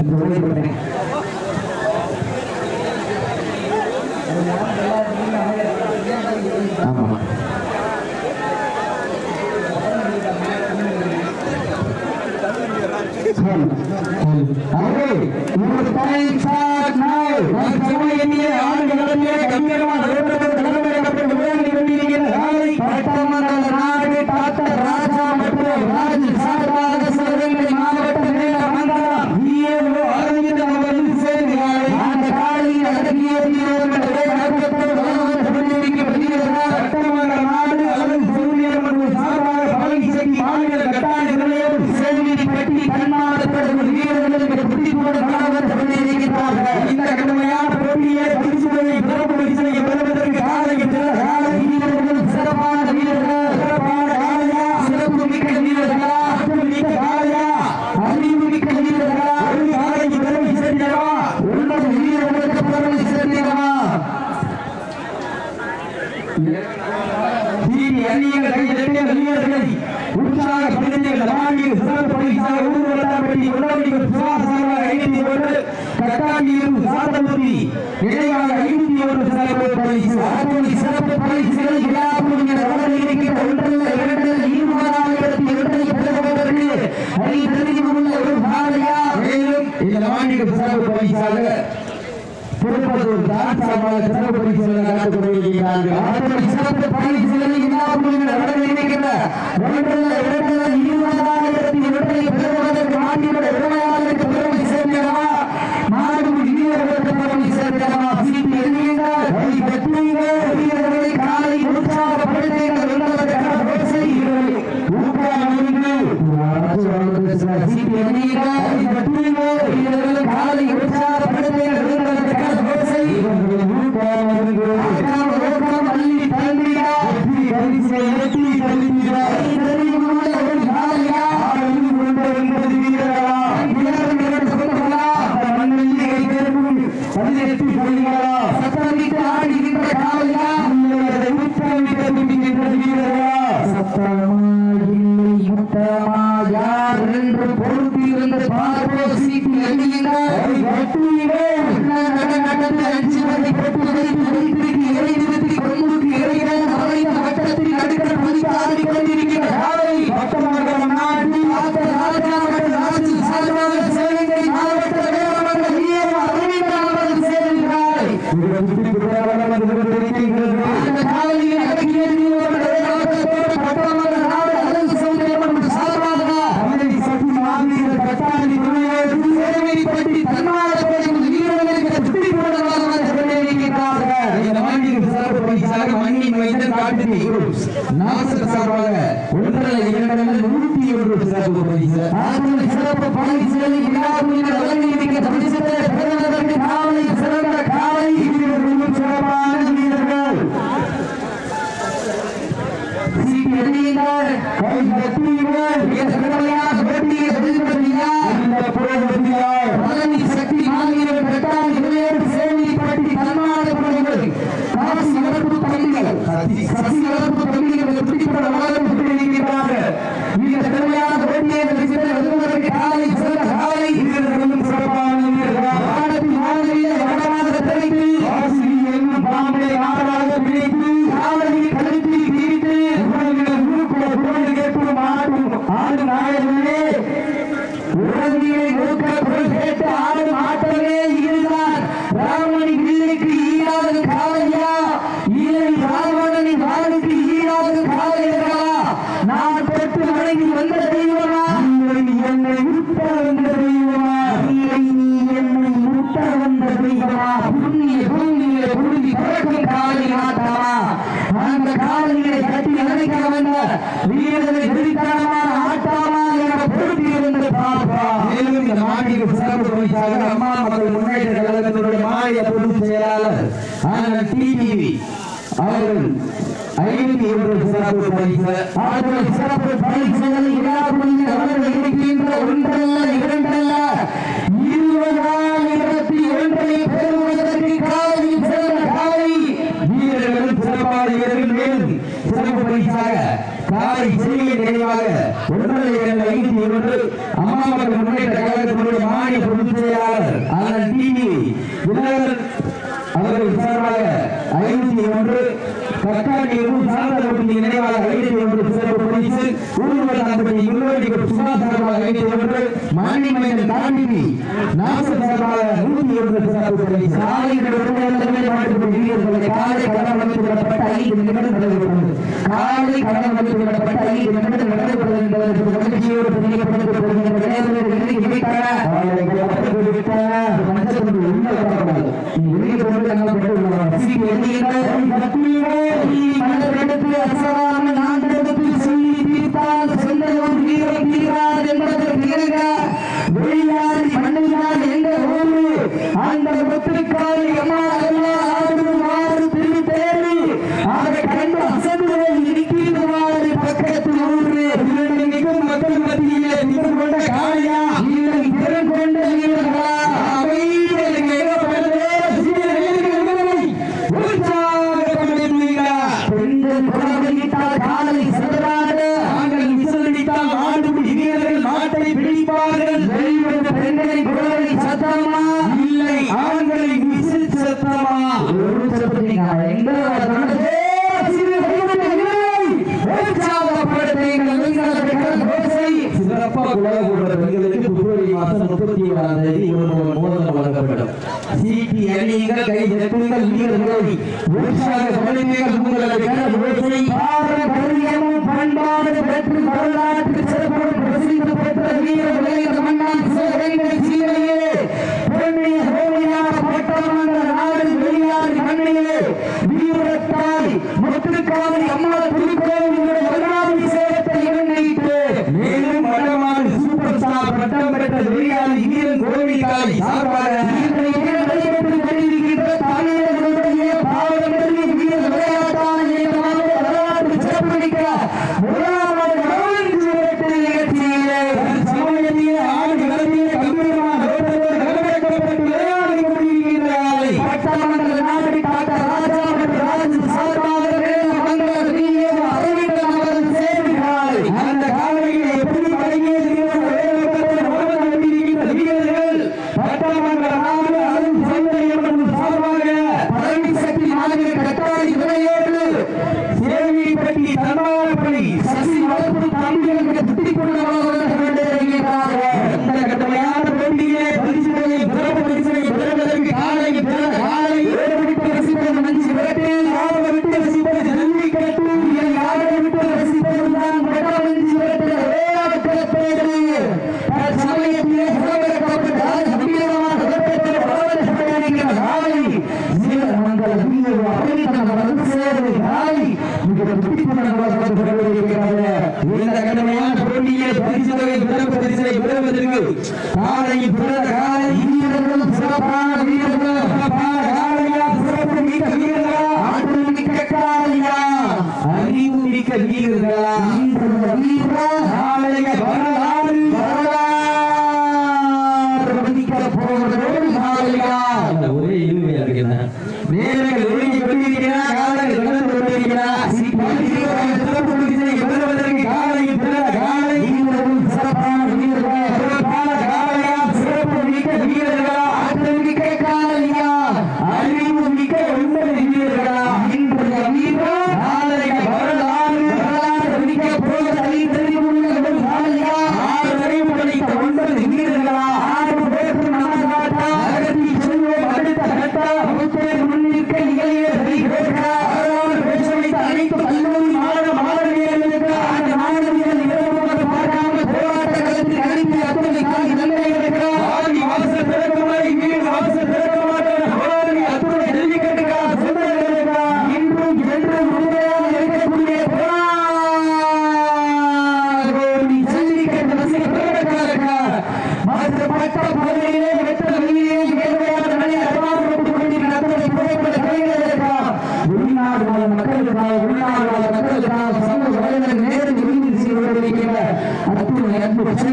पूरे बने ஆமாம் அவர்கள் உங்களுக்கு பழைய சார் நான் பழைய ஆண்டு நிலவிலே கம்பீரமாக இந்த ஆண்டுக்கு சிறப்பு பரிசாக திருப்பத்தூர் தான் சார்பாக சிறப்பு விழா குழுவினர் வழங்கி இருக்கின்ற பரிசு இருபத்தாறு இடங்களில் மேலும் சிறப்பு பரிசாக காலை நினைவாக ஒன்றரை இரண்டு ஐநூத்தி ஒன்று அம்மா மக்கள் முன்னேற்ற கழகத்தினுடைய மாநில பொதுச் செயலாளர் அதன் டிவி அதற்கு விசாரமாக ஐநூத்தி ஒன்று தற்காலிகம் சாரதாபதி நினைவாக ஐநூத்தி ஒன்று சிறப்பு பரிசு ஊர்வல சுமா சார்பாக ஐநூத்தி ஒன்று மாநில மனிதன் தாண்டிவி நாச சார்பாக நூத்தி ஒன்று சிறப்பு காலை கடன் வந்து விடப்பட்ட ஐந்து நிமிடம் நடைபெறுகிறது காலை கடன் வந்து விடப்பட்ட ஐந்து நிமிடம் நடைபெறுகிறது என்பதற்கு மகிழ்ச்சியோடு பதிவு பண்ணிக்கப்படுகிறது ಸಿಕ್ಕಿದೆ பிப்ரவரி மாதம் முப்பத்தி ஏழாம் தேதி ஒரு மோதல் வழங்கப்படும். சீட்டி அணியுங்கள் கை வெட்டுங்கள் வீரர்களை உற்சாக பணிகள் உங்களது உழைப்பை பாரல் பருவியமும் பண்பாடு பெற்று வரலாற்று சிறப்போடு பிரசித்தி பெற்ற வீரர்களை மன்னால் சேரங்கள் சீரையே பெருமையை சோழியாக போட்டமான நாடு வெளியாறு கண்ணையே வீரத்தாய் முத்து ಯಾರು நம்ம வந்து சேரவே தாய் மிக துடிப்புடன் வளர்ந்து கொண்டிருக்கிறது இந்த கடமையான பொருளிய பரிசுகளை அறிவு மிக்க வீரர்களா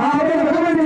அந்த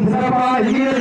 Bahia